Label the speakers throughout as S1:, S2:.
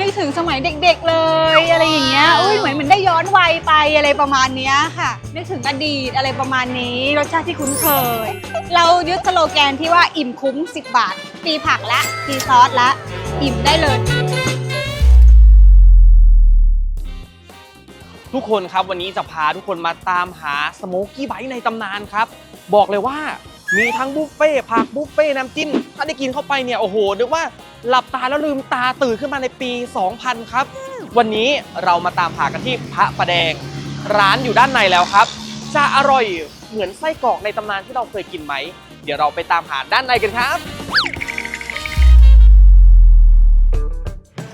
S1: นึกถึงสมัยเด็กๆเลย อะไรอย่างเงี้ยอุ้ยเหมือนเหมือนได้ย้อนวัยไปอะไรประมาณเนี้ยค่ะ นึกถึงอดีตอะไรประมาณนี้รสชาติที่คุ้นเคย เรายึดสโลแกนที่ว่าอิ่มคุ้ม 10 บาทฟรีผักละฟรีซอสละ อิ่มได้เลย
S2: ทุกคนครับวันนี้จะพาทุกคนมาตามหาสโมกี้ไบต์ในตำนานครับ บอกเลยว่ามีทั้งบุฟเฟ่ต์ผักบุฟเฟ่ต์น้ำจิ้มถ้าได้กินเข้าไปเนี่ยโอ้โหนึกว่า หลับตาแล้วลืมตาตื่นขึ้นมาในปี 2000 ครับ วันนี้เรามาตามหากันที่พระประแดง ร้านอยู่ด้านในแล้วครับ จะอร่อยเหมือนไส้กรอกในตำนานที่เราเคยกินไหม เดี๋ยวเราไปตามหาด้านในกันครับ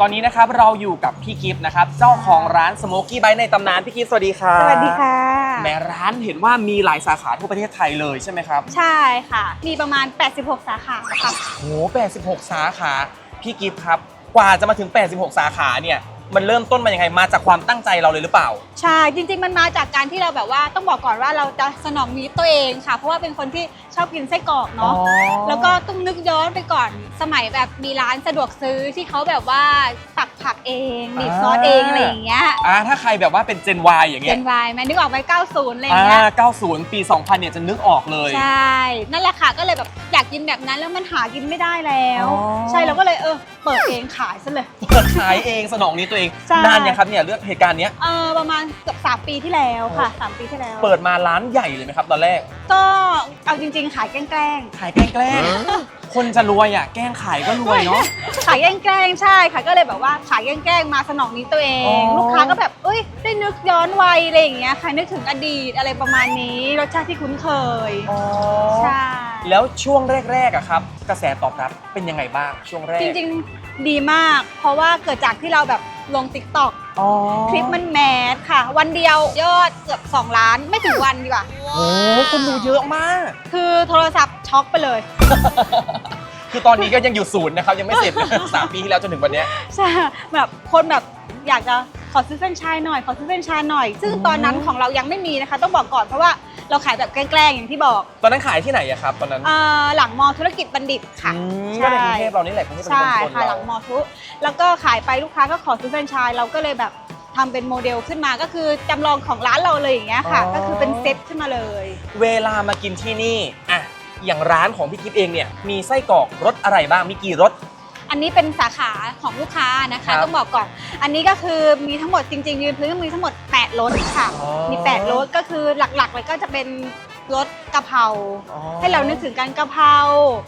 S2: ตอนนี้นะครับเราอยู่กับพี่กิฟต์นะครับเจ้าของร้านสโมกี้ไบต์ในตำนานพี่กิฟต์สวัสดีครับ
S1: สวัสดีค่ะ
S2: แหมร้านเห็นว่ามีหลายสาขาทั่วประเทศไทยเลยใช่ไหมครับ
S1: ใช่ค่ะ มีประมาณ 86 สาขาค่ะ
S2: โห86 สาขาพี่กิฟต์ครับกว่าจะมาถึง 86 สาขาเนี่ย มันเริ่มต้นมายังไงมาจากความตั้งใจเราเลยหรือเปล่า
S1: ใช่จริง ๆ มันมาจากการที่เราแบบว่าต้องบอกก่อนว่าเราจะสนองมีตัวเองค่ะ เพราะว่าเป็นคนที่ชอบกินไส้กรอกเนาะแล้วก็ต้องนึกย้อนไปก่อนสมัยแบบมีร้านสะดวกซื้อที่เขาแบบว่าตักผักเองบีบซอสเองอะไรอย่างเงี้ย
S2: อ่าถ้าใครแบบว่าเป็น Gen Y อย่าง
S1: เจ
S2: เงี้ย
S1: นวายแม่นึกออกไป90อะไรอย่าง
S2: อ่
S1: เงี้ยา
S2: 90 ปี 2000 เนี่ยจะนึกออกเลย
S1: ใช่ นั่นแหละค่ะ ก็เลยแบบอยากกินแบบนั้นแล้วมันหากินไม่ได้แล้ว
S2: อ๋อ
S1: ใช่เราก็เลยเออ เปิดเองขายซะเลย
S2: เปิดขายเองสนองนี้ตัวเอง
S1: ใช่
S2: นานยังครับเนี่ยเลือกเหตุการณ์เนี้ย
S1: เออประมาณเกือบ3ปีที่แล้วค่ะ3ปีที่แล้ว
S2: เปิดมาร้านใหญ่เลยไหมครับ ตอนแรก
S1: ก็เอาจริง ๆ ขายแกล้ง
S2: ขายแกล้งๆคนจะรวยอะแกล้งขายก็รวยเนาะ
S1: ๆ ขายแกล้งๆใช่ค่ะก็เลยแบบว่าขายแกล้งๆมาสนองนี้ตัวเอ
S2: อ๋
S1: ง
S2: อ
S1: ลูกค้าก็แบบเอ้ยได้นึกย้อนวัยอะไรอย่างเงี้ยค่ะนึกถึงอดีตอะไรประมาณนี้ รสชาติที่คุ้นเคย
S2: อ๋อ
S1: ใช่
S2: แล้วช่วงแรกๆอะครับ กระแสตอบรับเป็นยังไงบ้างช่วงแรก
S1: จริงๆ ดีมาก เพราะว่าเกิดจากที่เราแบบ ลงติ๊กต็อก
S2: อ๋อ
S1: คลิปมันแมสค่ะ วันเดียวยอดเกือบ 2 ล้านไม่ถึงวันดีกว่า
S2: โอ้คนดูเยอะมาก
S1: คือโทรศัพท์ช็อกไปเลย
S2: คือตอนนี้ก็ยังอยู่ศูนย์นะครับ ยังไม่เสร็จ สามปีที่แล้วจนถึงวันเนี้ย
S1: ใช่แบบคนแบบอยากจะข อซื้อเส้นชายหน่อย ขอซื้อเส้นชายหน่อย ซึ่ง
S2: อืม
S1: ตอนนั้นของเรายังไม่มีนะคะ ต้องบอกก่อนเพราะว่าเราขายแบบแกล้งๆอย่างที่บอก
S2: ตอนนั้นขายที่ไหนอะครับตอนนั้น
S1: เอ่อหลังมอธุรกิจบัณฑิตค่ะ
S2: อืม
S1: ใช่
S2: ก็ในกรุงเทพเรานี่แหละกรุงเทพเป็น
S1: ใช่
S2: คน
S1: ค่ะห
S2: เรา
S1: ลังมอทุแล้วก็ขายไปลูกค้าก็ขอซื้อเส้นชายเราก็เลยแบบทำเป็นโมเดลขึ้นมาก็คือจำลองของร้านเราเลยอย่างเงี้ยค่ะ ก็คือเป็นเซ็ตขึ้นมาเลย
S2: เวลามากินที่นี่อะอย่างร้านของพี่กิฟเองเนี่ยมีไส้กรอกรสอะไรบ้างมีกี่รส
S1: อันนี้เป็นสาขาของลูกค้านะ
S2: ครั
S1: คะ
S2: บ
S1: ต้องบอกก่อน อันนี้ก็คือมีทั้งหมดจริงๆยืนพื้นก็มีทั้งหมด8รสค่ะ
S2: อ๋อ
S1: มี8รสก็คือหลักๆเลยก็จะเป็นรสกะเพรา
S2: อ๋อ
S1: ให้เรานึกถึงการกะเพรา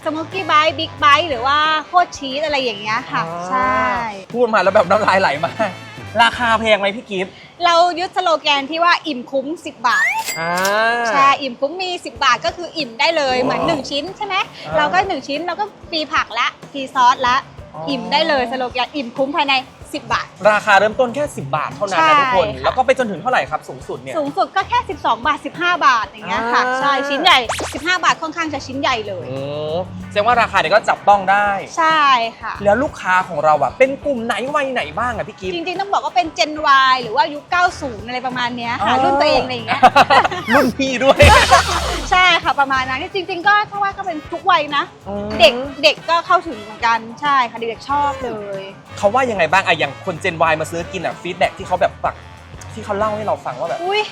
S1: สโมกี้ไบต์บิ๊กไบต์หรือว่าโคตรชีสอะไรอย่างเงี้ยค่ะ
S2: อ๋อ
S1: ใช่
S2: พูดมาแล้วแบบน้ำลายไหลมาก ราคาแพงไหมพี่กิฟ
S1: เรายึดสโลแกนที่ว่าอิ่มคุ้ม 10 บาท
S2: อ่า
S1: ใช่ อิ่มคุ้มมี 10 บาทก็คืออิ่มได้เลยเหมือน 1 ชิ้นใช่ไหม
S2: อ่า
S1: เราก็ 1 ชิ้นเราก็ฟรีผักละฟรีซอสละ
S2: อ๋ออิ่
S1: อิ่มได้เลยสโลแกนอิ่มคุ้มภายใน 10 บาท
S2: ราคาเริ่มต้นแค่ 10 บาทเท่านั้น
S1: ใช่
S2: นะทุกคน
S1: ค่ะ
S2: แล้วก็ไปจนถึงเท่าไหร่ครับสูงสุดเนี่ย
S1: สูงสุดก็แค่ 12 บาท 15 บาทอย่างเงี้ยค่ะ
S2: อ่า
S1: ใช่ชิ้นใหญ่ 15 บาทค่อนข้างจะชิ้นใหญ่เลย
S2: โอ้แสดงว่าราคาเนี่ยก็จับต้องได้
S1: ใช่ค่ะ
S2: แล้วลูกค้าของเราอะเป็นกลุ่มไหนวัยไหนบ้างอะพี่กิฟ
S1: จริงๆ ต้องบอกว่าเป็น Gen Y หรือว่ายุค 90 อะไรประมาณเนี้ยค่ะ
S2: อ๋อ
S1: รุ่นตัวเองอะไรอย่างเงี้ย
S2: รุ่นพี่ด้วย
S1: ใช่ค่ะประมาณนั้นจริง ๆ ก็ถ้าว่าก็เป็นทุกวัยนะเด็กเด็กก็เข้าถึงเหมือนกันใช่ค่ะเด็กๆชอบเลย
S2: เขาว่ายังไงบ้างอะอย่างคน Gen Y มาซื้อกินอะฟีดแบ็ที่เขาแบบปักที่เขาเล่าให้เราฟังว่าแบบ
S1: อุ้ย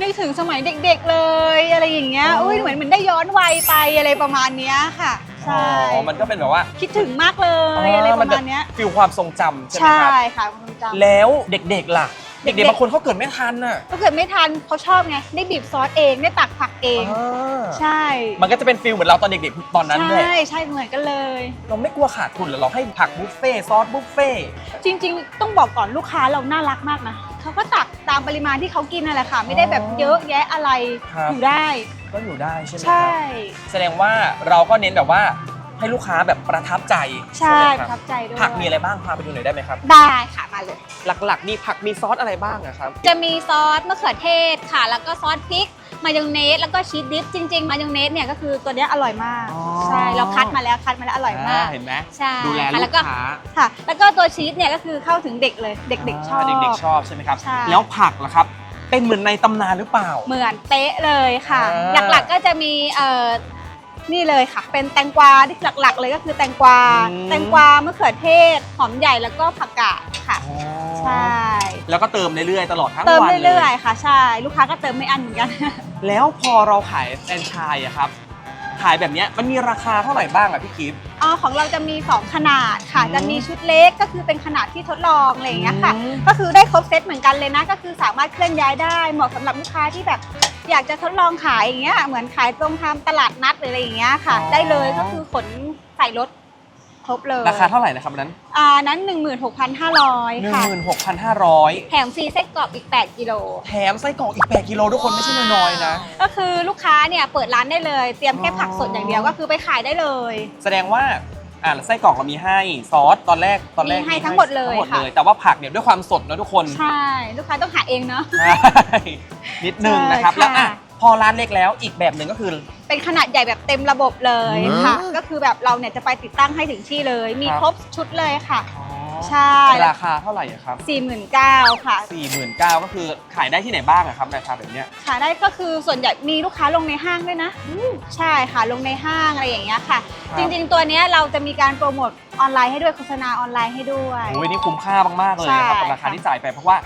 S1: นึกถึงสมัยเด็กๆเลยอะไรอย่างเงี้ย
S2: อ๋ออุ้
S1: อุ้ยเหมือนเหมือนได้ย้อนวัยไปอะไรประมาณเนี้ยค่ะใช่
S2: อ๋อมันก็เป็นแบบว่า
S1: คิดถึงมากเลยอะไรประมาณเนี้ย
S2: ฟิลความทรงจำใช่ไหม
S1: ใช่
S2: ครับ
S1: ค่ะความทรงจำ
S2: แล้วเด็กๆล่ะ เด็ก
S1: เด็ก
S2: ๆ
S1: ๆ
S2: บางคนเขาเกิดไม่ทันน่ะ
S1: ถ้าเกิดไม่ทันเขาชอบไงได้บีบซอสเองได้ตักผักเอง
S2: อ่า
S1: ใช่
S2: มันก็จะเป็นฟิลเหมือนเราตอนเด็กๆตอนนั้นด้วย
S1: ใช่ใช่เหมือนกันเลย
S2: เราไม่กลัวขาดทุนเหรอเราให้ผักบุฟเฟ่ต์ซอสบุฟเฟ่ต์
S1: จริง ๆ ต้องบอกก่อนลูกค้าเราน่ารักมากนะเขาก็ตักตามปริมาณที่เขากินนั่นแหละค่ะ ไม่ได้แบบเยอะแยะอะไร
S2: ครับ
S1: อยู่ได้
S2: ก็อยู่ได้ใช่ไหมค
S1: ใช่
S2: รับแสดงว่าเราก็เน้นแบบว่าให้ลูกค้าแบบประทับใจ
S1: ใช่
S2: ไหม
S1: ป
S2: ค
S1: ระ
S2: รับ
S1: ทับใจด้วย
S2: ผักมีอะไรบ้างพาไปดูหน่อยได้ไหมครับ
S1: ได้ค่ะ มาเลย
S2: หลักๆมีผักมีซอสอะไรบ้างอะครับ
S1: จะมีซอสมะเขือเทศค่ะ แล้วก็ซอสพริก มายองเนส แล้วก็ชีสดิฟจริง ๆ มายองเนสเนี่ยก็คือตัวเนี้ยอร่อยมาก
S2: อ๋อ
S1: ใช่ เราคัดมาแล้วคัดมาแล้วอร่อยมาก
S2: เห็นไหม
S1: ใช่
S2: ดูแล
S1: ค่ะ
S2: ลู
S1: แล้ว
S2: ก
S1: ก็
S2: ค้า
S1: ค่ะ แล้วก็ตัวชีสเนี่ยก็คือเข้าถึงเด็กเลย เด็กๆชอบ
S2: เด็กๆชอบใช่ไหมครับ
S1: ใช่
S2: แล้วผักล่ะครับ เป็นเหมือนในตำนานหรือเปล่า
S1: เหมือนเป๊ะเลยค่ะ
S2: อ่า
S1: หลักๆก็จะมีเอ่อ นี่เลยค่ะ เป็นแตงกวาที่หลักๆ เลยก็คือแตงกวา
S2: อืม
S1: แตงกวามะเขือเทศ หอมใหญ่แล้วก็ผักกาดค่ะ ใช่
S2: แล้วก็เติมเรื่อยๆตลอดทั้ง
S1: เติม
S2: วันเล
S1: เรื่อย
S2: ย
S1: ๆค่ะ ใช่ ลูกค้าก็เติมไม่อั้นเหมือนกัน
S2: แล้วพอเราขายแฟรนไชส์อะครับ ขายแบบเนี้ยมันมีราคาเท่าไหร่บ้างอะพี่กิฟต์
S1: อ๋อของเราจะมี 2 ขนาดค่ะ
S2: อืม
S1: จะมีชุดเล็กก็คือเป็นขนาดที่ทดลองอะไรอย่างเงี้ยค่ะ
S2: อืม
S1: ก็คือได้ครบเซตเหมือนกันเลยนะ ก็คือสามารถเคลื่อนย้ายได้ เหมาะสำหรับลูกค้าที่แบบ อยากจะทดลองขายอย่างเงี้ยเหมือนขายตรงทามตลาดนัดหรืออะไรอย่างเงี้ยค่ะได้เลยก็คือขนใส่รถครบเลย
S2: ราคาเท่าไหร่นะครับอันนั้น
S1: อ่านั้น 16,500 ค่ะ
S2: 16,500
S1: แถมฟรีไส้กรอกอีก 8 กิโล
S2: แถมไส้กรอกอีก 8 กิโลทุกคนไม่ใช่น้อยๆนะ
S1: ก็คือลูกค้าเนี่ยเปิดร้านได้เลย เตรียมแค่ผักสดอย่างเดียวก็คือไปขายได้เลย
S2: แสดงว่า อ่าไส้กรอกเรามีให้ซอสตอนแรกตอนแรก
S1: มีให้ทั้งหมดเลย
S2: ทั้งหมด
S1: ค่ะ
S2: เลย แต่ว่าผักเนี่ยด้วยความสดนะทุกคน
S1: ใช่ ลูกค้าต้องหาเองเนาะ
S2: ใช่นิดนึงนะครับ
S1: ใช่
S2: แล้วอะ
S1: ค่ะ
S2: พอร้านเล็กแล้วอีกแบบหนึ่งก็คือ
S1: เป็นขนาดใหญ่แบบเต็มระบบเลยค่ะ
S2: อืม
S1: ก็คือแบบเราเนี่ยจะไปติดตั้งให้ถึงที่เลย มี
S2: ครับ
S1: ครบชุดเลยค่ะ ใช่
S2: ราคาเท่าไหร่อะครับ
S1: 49,000ค่ะ
S2: 49,000ก็คือขายได้ที่ไหนบ้างอะครับราคาแบบเนี้ย
S1: ขายได้ก็คือส่วนใหญ่มีลูกค้าลงในห้างด้วยนะใช่ค่ะลงในห้างอะไรอย่างเงี้ยค่ะ
S2: ครับ
S1: จริงๆตัวเนี้ยเราจะมีการโปรโมทออนไลน์ให้ด้วยโฆษณาออนไลน์ให้ด้วย
S2: โอ้ยนี่คุ้มค่ามากๆเลยนะครับ
S1: ใช่
S2: กับราคา
S1: ค่ะ
S2: ที่จ่ายไปเพราะว่า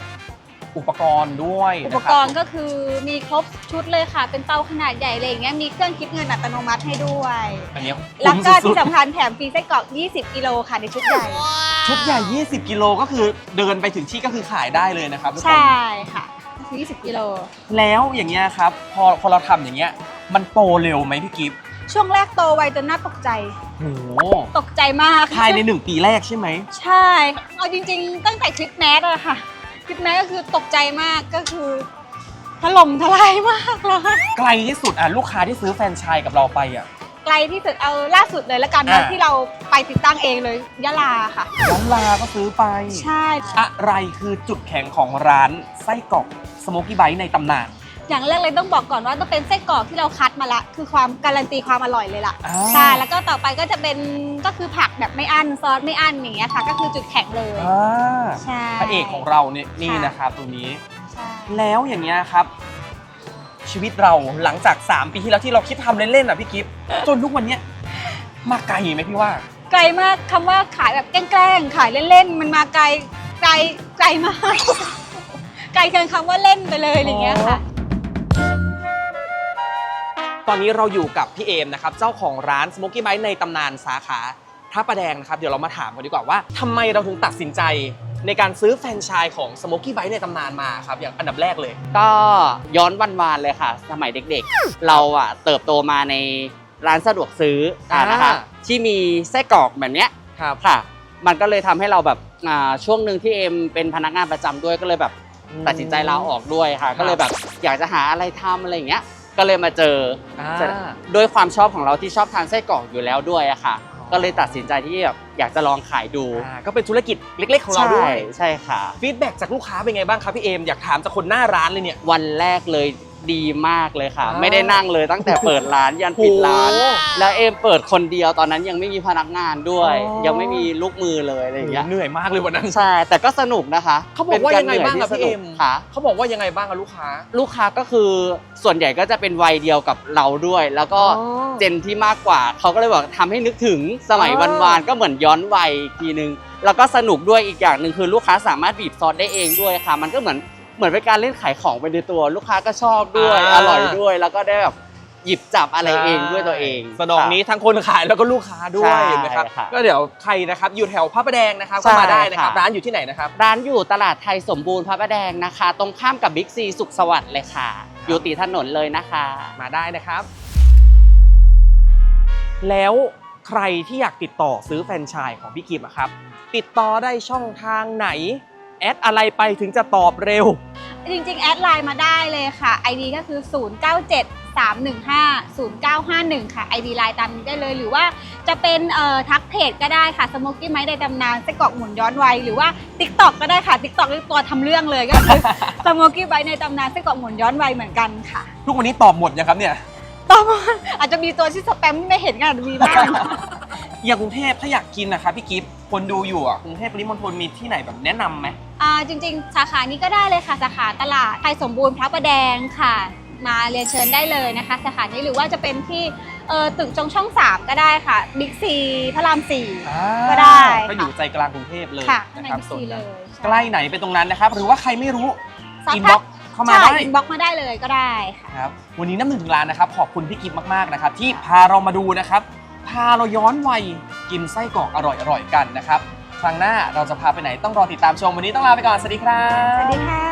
S2: อุปกรณ์ด้วย
S1: อุป
S2: นะค
S1: ก
S2: บ
S1: รณ์ก็คือมีครบชุดเลยค่ะ เป็นเตาขนาดใหญ่อะไรอย่างเงี้ยมีเครื่องคิดเงินอัตโนมัติให้ด้วย
S2: อันนี้
S1: แล้ว
S2: คุ้ม
S1: ก็
S2: สุ
S1: ที่
S2: ด
S1: สำคัญแถมฟรีไส้กรอก 20 กิโลค่ะในชุดใหญ่
S2: ๆ ชุดใหญ่ 20 กิโลก็คือเดินไปถึงที่ก็คือขายได้เลยนะครับทุกคน
S1: ใช่ค่ะคือ20กิโล
S2: แล้วอย่างเงี้ยครับ พอพอเราทำอย่างเงี้ย มันโตเร็วไหมพี่กิฟต์
S1: ช่วงแรกโตไวจนน่าตกใจ
S2: โอ้โห
S1: ตกใจมาก
S2: ภายในหนึ่งปีแรกใช่ไหม
S1: ใช่ เอาจริงๆ ตั้งแต่คลิปแมสอะค่ะ คลิปแมสก็คือตกใจมากก็คือถล่มทลายมากเลย
S2: ไกลที่สุดอะลูกค้าที่ซื้อแฟรนไชส์กับเราไปอะ
S1: ไก ลที่สุดเอาล่าสุดเลยละกันนะ
S2: อ่า
S1: ที่เราไปติดตั้งเองเลยยะลาค่ะ
S2: ย้อนลาก็ซื้อไป
S1: ใช่
S2: อะไรคือจุดแข็งของร้านไส้กรอกสโมกี้ไบต์ในตำนาน
S1: อย่างแรกเลยต้องบอกก่อนว่าต้องเป็นไส้กรอกที่เราคัดมาละ คือความการันตีความอร่อยเลยล่ะ
S2: อ่า
S1: ใช่แล้วก็ต่อไปก็จะเป็นก็คือผักแบบไม่อั้นซอสไม่อั้นอย่างเงี้ยค่ะ ก็คือจุดแข็งเลย
S2: อ่า
S1: ใช่
S2: พระเอกของเราเนี่ยนี่
S1: ค่ะ
S2: นะครับตัวนี้
S1: ใช่
S2: แล้วอย่างเงี้ยครับ ชีวิตเราหลังจาก 3 ปีที่แล้วที่เราคิดทำเล่นๆอะพี่กิฟต์จนทุกวันเนี้ยมาไกลไหมพี่ว่า
S1: ไกลมากคำว่าขายแบบแกล้งๆขายเล่นๆมันมาไกลไกลไกลมาก ไกลเกินคำว่าเล่นไปเลยอะไรเงี้ยค่ะ
S2: ตอนนี้เราอยู่กับพี่เอมนะครับ เจ้าของร้าน Smoky Bite ในตำนานสาขาท่าประแดงนะครับ เดี๋ยวเรามาถามกันดีกว่าว่าทำไมเราถึงตัดสินใจ ในการซื้อแฟรนไชส์ของ Smoky Bite ในตำนานมาครับ อย่างอันดับแรกเลย
S3: ก็ย้อนวันวานๆเลยค่ะ สมัยเด็กๆ เราอะเติบโตมาในร้านสะดวกซื้ออ่า
S2: อ่าน
S3: นะคะที่มีไส้กรอกแบบเนี้ย
S2: ครับ
S3: ค่ะ มันก็เลยทำให้เราแบบอ่าช่วงหนึ่งที่เอ็มเป็นพนักงานประจำด้วยก็เลยแบบ ตัดสินใจลาออกด้วยค่ะ ก็เลยแบบอยากจะหาอะไรทำอะไรอย่างเงี้ย ก็เลยมาเจอ
S2: อ่า
S3: เสร็จด้วยความชอบของเราที่ชอบทานไส้กรอกอยู่แล้วด้วยอะค่ะ ก็เลยตัดสินใจที่แบบอยากจะลองขายดู
S2: อ่าก็เป็นธุรกิจเล็ก ๆ ของเราด้วย
S3: ใช่ใช่ค่ะ
S2: ฟีดแบ็กจากลูกค้าเป็นไงบ้างครับพี่เอมอยากถามจากคนหน้าร้านเลยเนี่ย
S3: วันแรกเลย ดีมากเลยค่ะ
S2: อ่า
S3: ไม่ได้นั่งเลยตั้งแต่เปิดร้านยันปิดร้าน
S2: โอ้
S3: แล้วเอมเปิดคนเดียวตอนนั้นยังไม่มีพนักงานด้วย
S2: อ๋อ
S3: ยังไม่มีลูกมือเลยอะไรอย่างเงี้ย
S2: เหนื่อยมากเลยวันนั้น
S3: ใช่แต่ก็สนุกนะคะ
S2: เขาบอกว่ายังไงบ้าง
S3: ป็น
S2: อะ
S3: รหนื่
S2: พี่เอ็ม
S3: ที่สนุกค่ะ
S2: เขาบอกว่ายังไงบ้างอะลูกค้า
S3: ลูกค้าก็คือส่วนใหญ่ก็จะเป็นวัยเดียวกับเราด้วย แล้วก็เจนที่มากกว่าเขาก็เลยบอกทำให้นึกถึงสมัย
S2: อ๋อ
S3: วันวานๆก็เหมือนย้อนวัยอีกทีนึงแล้วก็สนุกด้วยอีกอย่างหนึ่งคือลูกค้าสามารถบีบซอสได้เองด้วยค่ะ มันก็เหมือน เหมือนเป็นการเล่นขายของไปในตัว ลูกค้าก็ชอบด้วยอร่อยด้วย แล้วก็ได้แบบหยิบจับอะไรเองด้วยตัวเอง
S2: สนองนี้ทั้งคนขายแล้วก็ลูกค้าด้วย
S3: ใช่
S2: นะครับ
S3: ค่ะ
S2: ก็เดี๋ยวใครนะครับอยู่แถวพระประแดงนะครับ
S3: ใช่
S2: ก็มาได้นะครับ
S3: ค่ะ
S2: ร้านอยู่ที่ไหนนะครับ
S3: ร้านอยู่ตลาดไทยสมบูรณ์พระประแดงนะคะ ตรงข้ามกับบิ๊กซีสุขสวัสดิ์เลยค่ะ อยู่ติดถนนเลยนะคะ
S2: มาได้นะครับ แล้วใครที่อยากติดต่อซื้อแฟรนไชส์ของพี่กิมอะครับ ติดต่อได้ช่องทางไหน แอดอะไรไปถึงจะตอบเร็ว
S1: จริงๆ แอดไลน์มาได้เลยค่ะ ID ก็คือ 097 315 0951 ค่ะ ID ไลน์ตามนี้ได้เลย หรือว่าจะเป็นเอ่อทักเพจก็ได้ค่ะสโมกกี้ไม้ในตำนานไส้กรอกหมุนย้อนวัยหรือว่า TikTok ก็ได้ค่ะ TikTok นี่ตัวทำเรื่องเลยก็คือสโมกกี้ไม้ในตำนานไส้กรอกหมุนย้อนวัยเหมือนกันค่ะ
S2: ทุกวันนี้ตอบหมดยังครับเนี่ย
S1: ต่อมาอาจจะมีตัวที่สแปมที่ไม่เห็นก็อาจจะมีบ้าง
S2: อย่างกรุงเทพถ้าอยากกินนะครับพี่กิฟต์ คนดูอยู่อะกรุงเทพปริมณฑลมีที่ไหนแบบแนะนำไหม
S1: อ่าจริงๆ สาขานี้ก็ได้เลยค่ะ สาขาตลาดไทยสมบูรณ์พระประแดงค่ะ มาเรียนเชิญได้เลยนะคะ สาขานี้หรือว่าจะเป็นที่เออตึกจงช่อง 3 ก็ได้ค่ะบิ๊กซีพระรามสี่
S2: อ่า
S1: ก็ได้
S2: ก็อยู่ใจกลางกรุงเทพเลย
S1: ค่ะข้าง
S2: นะ
S1: ใน
S2: ครับ
S1: บิ๊ก
S2: ส่วน
S1: ซีเล
S2: นั้น
S1: ย
S2: ใกล้ไหนไปตรงนั้นนะครับ หรือว่าใครไม่รู้
S1: สอบ
S2: อิน
S1: ถ
S2: บ็อกเข้ามา
S1: ใช่
S2: ได้
S1: อินบ็อกมาได้เลยก็ได้ค่ะ
S2: ครับวันนี้น้ำหนึ่งถึงร้านนะครับ ขอบคุณพี่กิฟมากๆนะครับที่พาเรามาดูนะครับ พาเราย้อนวัยกินไส้กรอกอร่อยๆกันนะครับ ครั้งหน้าเราจะพาไปไหนต้องรอติดตามชมวันนี้ต้องลาไปก่อน สวัสดีครับ
S1: สวัสดีค่ะ